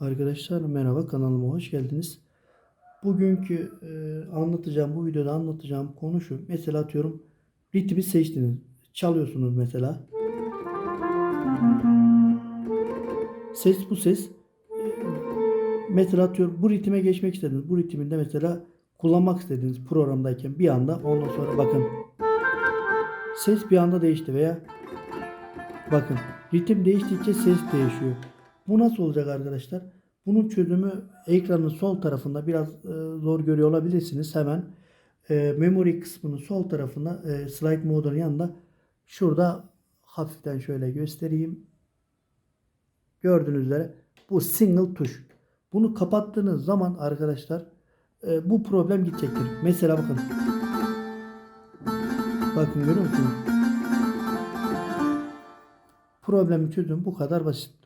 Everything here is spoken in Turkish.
Arkadaşlar merhaba kanalıma hoş geldiniz. Bugünkü e, anlatacağım bu videoda anlatacağım konu şu. Mesela atıyorum ritmi seçtiniz. Çalıyorsunuz mesela. Ses bu ses. Mesela atıyorum bu ritme geçmek istediniz. Bu ritminde mesela kullanmak istediniz programdayken bir anda ondan sonra bakın ses bir anda değişti veya bakın ritim değiştikçe ses değişiyor. Bu nasıl olacak arkadaşlar? Bunun çözümü ekranın sol tarafında biraz e, zor görüyor olabilirsiniz. Hemen e, memory kısmının sol tarafında e, slide modunun yanında şurada hafiften şöyle göstereyim. Gördüğünüz üzere bu single tuş. Bunu kapattığınız zaman arkadaşlar bu problem gidecektir. Mesela bakın. Bakın görüyor musunuz? Problemi çözüm bu kadar basit.